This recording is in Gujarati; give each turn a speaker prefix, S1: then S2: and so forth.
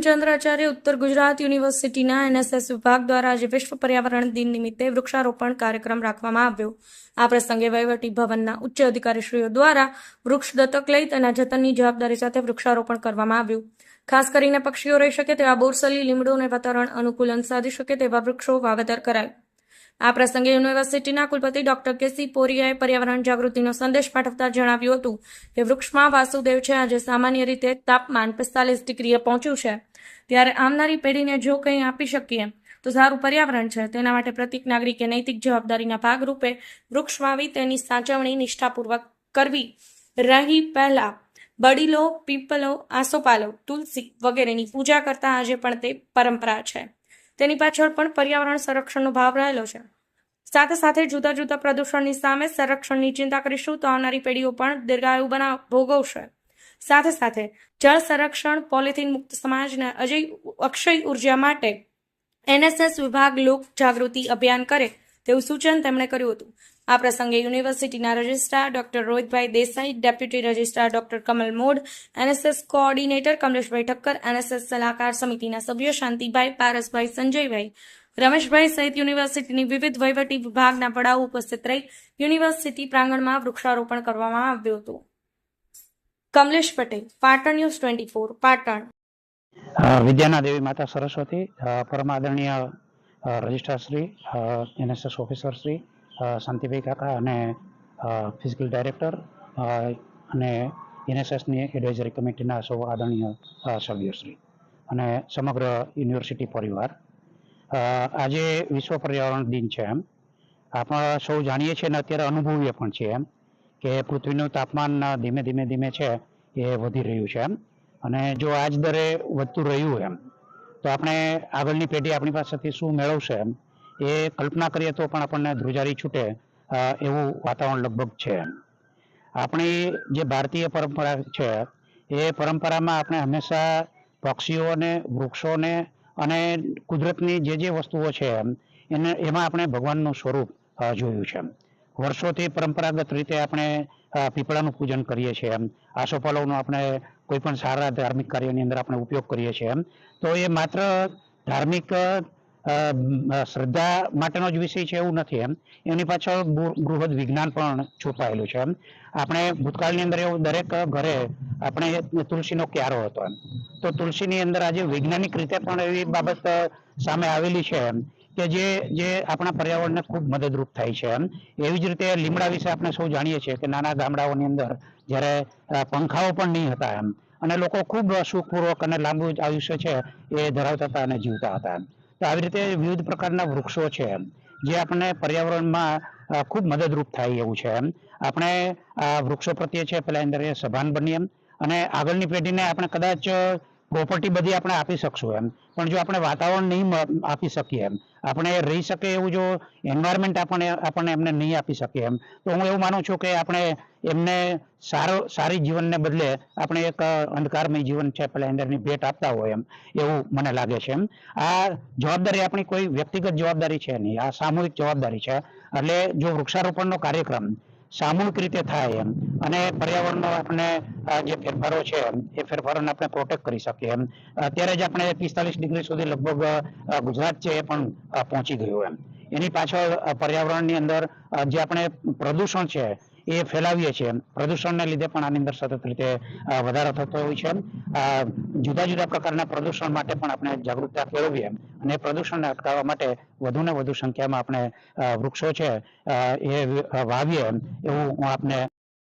S1: હેમચંદ્રાચાર્ય ઉત્તર ગુજરાત યુનિવર્સિટીના એનએસએસ વિભાગ દ્વારા આજે વિશ્વ પર્યાવરણ દિન નિમિત્તે વૃક્ષારોપણ કાર્યક્રમ રાખવામાં આવ્યો. આ પ્રસંગે વહીવટી ભવનના ઉચ્ચ અધિકારીશ્રીઓ દ્વારા વૃક્ષ દત્તક લઈ તેના જતનની જવાબદારી સાથે વૃક્ષારોપણ કરવામાં આવ્યું. ખાસ કરીને પક્ષીઓ રહી શકે તેવા બોરસલી લીમડો અને વાતાવરણ અનુકૂલન સાધી શકે તેવા વૃક્ષો વાવેતર કરાયું. આ પ્રસંગે યુનિવર્સિટીના કુલપતિ ડોક્ટર કેસી પોરીએ પર્યાવરણ જાગૃતિનો સંદેશ પાઠવતા જણાવ્યું હતું કે વૃક્ષમાં વાસુદેવ છે. આજે સામાન્ય રીતે તાપમાન પિસ્તાલીસ ડિગ્રીએ પહોંચ્યું છે. ત્યારે આવનારી પેઢીને જો કંઈ આપી શકીએ, તો સારું પર્યાવરણ છે. તેના માટે પ્રતિક નાગરિકે નૈતિક જવાબદારીના ભાગરૂપે વૃક્ષ વાવી તેની સાચવણી નિષ્ઠાપૂર્વક કરવી. રહી પહેલા બડીલો પીપલો, આસોપાલો, તુલસી વગેરેની પૂજા કરતા આજે પણ તે પરંપરા છે. તેની પાછળ પણ પર્યાવરણ સંરક્ષણનો ભાવ રહેલો છે. સાથે સાથે જુદા જુદા પ્રદૂષણની સામે સંરક્ષણની ચિંતા કરીશું તો આવનારી પેઢીઓ પણ દીર્ઘાયુ બનાવ ભોગવશે. સાથે સાથે જળ સંરક્ષણ, પોલિથીન મુક્ત સમાજને અજય અક્ષય ઊર્જા માટે એનએસએસ વિભાગ લોક જાગૃતિ અભિયાન કરે તેવું સૂચન તેમણે કર્યું હતું. આ પ્રસંગે યુનિવર્સિટીના registrar doctor Rohitbhai Desai deputy registrar doctor Kamal Mod NSS coordinator Kamleshbhai Thakkar NSS સલાહકાર સમિતિના સભ્યો શાંતિભાઈ પારસભાઈ સંજયભાઈ રમેશભાઈ સહિત યુનિવર્સિટીની વિવિધ વહીવટી વિભાગના વડાઓ ઉપસ્થિત રહી યુનિવર્સિટી પ્રાંગણમાં વૃક્ષારોપણ કરવામાં આવ્યું હતું. Kamlesh Patel Patan news twenty four Patan.
S2: વિદ્યાના દેવી માતા સરસ્વતી અ, પરમ આદરણીય અ, રજિસ્ટ્રાર શ્રી એનએસએસ ઓફિસરશ્રી શાંતિભાઈ કાકા અને ફિઝિકલ ડાયરેક્ટર અને એનએસએસની એડવાઇઝરી કમિટીના સૌ આદરણીય સભ્યશ્રી અને સમગ્ર યુનિવર્સિટી પરિવાર. આજે વિશ્વ પર્યાવરણ દિન છે એમ. આપણે સૌ જાણીએ છીએ અને અત્યારે અનુભવીએ પણ છીએ એમ કે પૃથ્વીનું તાપમાન ધીમે ધીમે ધીમે છે એ વધી રહ્યું છે એમ. અને જો આજ દરે વધતું રહ્યું એમ તો આપણે આગળની પેઢી આપણી પાસેથી શું મેળવશે એ કલ્પના કરીએ તો પણ આપણને ધ્રુજારી છૂટે એવું વાતાવરણ લગભગ છે. આપણી જે ભારતીય પરંપરા છે, એ પરંપરામાં આપણે હંમેશા પક્ષીઓને, વૃક્ષોને અને કુદરતની જે જે વસ્તુઓ છે એને, એમાં આપણે ભગવાનનું સ્વરૂપ જોયું છે વર્ષોથી પરંપરાગત રીતે આપણે પીપળાનું પૂજન કરીએ છીએ એમ. આસોપાલવનો આપણે કોઈ પણ સારા ધાર્મિક કાર્યની અંદર આપણે ઉપયોગ કરીએ છીએ એમ. તો એ માત્ર ધાર્મિક શ્રદ્ધા માટેનો જ વિષય છે એવું નથી એમ. એની પાછળ બૃહદ વિજ્ઞાન પણ છુપાયેલું છે એમ. આપણે ભૂતકાળની અંદર એવું દરેક ઘરે આપણે તુલસીનો ક્યારો હતો એમ. તો તુલસીની અંદર આજે વૈજ્ઞાનિક રીતે પણ એવી બાબત સામે આવેલી છે એમ. કે જે જે આપણા પર્યાવરણને ખૂબ મદદરૂપ થાય છે એમ. એવી જ રીતે લીમડા વિશે આપણે સૌ જાણીએ છીએ કે નાના ગામડાઓની અંદર જ્યારે પંખાઓ પણ નહીં હતા એમ, અને લોકો ખૂબ સુખપૂર્વક અને લાંબુ આયુષ્ય છે એ ધરાવતા હતા અને જીવતા હતા એમ. તો આવી રીતે વિવિધ પ્રકારના વૃક્ષો છે એમ, જે આપણને પર્યાવરણમાં ખૂબ મદદરૂપ થાય એવું છે એમ. આપણે આ વૃક્ષો પ્રત્યે છે પેલા અંદર એ સભાન બની એમ, અને આગળની પેઢીને આપણે કદાચ પ્રોપર્ટી બધી આપણે આપી શકશું એમ. પણ જો આપણે વાતાવરણ નહીં આપી શકીએ એમ આપણે રહી શકે એવું જો એન્વાયરમેન્ટ આપણે આપણને એમને નહીં આપી શકીએ એમ. તો હું એવું માનું છું કે આપણે એમને સારો, સારી જીવનને બદલે આપણે એક અંધકારમય જીવન છે, પેલા અંદરની ભેટ આપતા હોય એમ, એવું મને લાગે છે એમ. આ જવાબદારી આપણી કોઈ વ્યક્તિગત જવાબદારી છે નહીં. આ સામૂહિક જવાબદારી છે. એટલે જો વૃક્ષારોપણનો કાર્યક્રમ સામૂહિક રીતે થાય એમ. અને પર્યાવરણનો આપણે જે ફેરફારો છે એ ફેરફારોને આપણે પ્રોટેક્ટ કરી શકીએ એમ. અત્યારે જ આપણે પિસ્તાલીસ ડિગ્રી સુધી લગભગ ગુજરાત છે એ પણ પહોંચી ગયું એમ. એની પાછળ પર્યાવરણની અંદર જે આપણે પ્રદૂષણ છે એ ફેલાવીએ છીએ પ્રદૂષણને લીધે પણ આની અંદર સતત રીતે વધારો થતો હોય છે જુદા જુદા પ્રકારના પ્રદૂષણ માટે પણ આપણે જાગૃતતા કેળવીએ અને પ્રદૂષણને અટકાવવા માટે વધુ ને વધુ સંખ્યામાં આપણે વૃક્ષો છે એ વાવીએ એવું હું આપને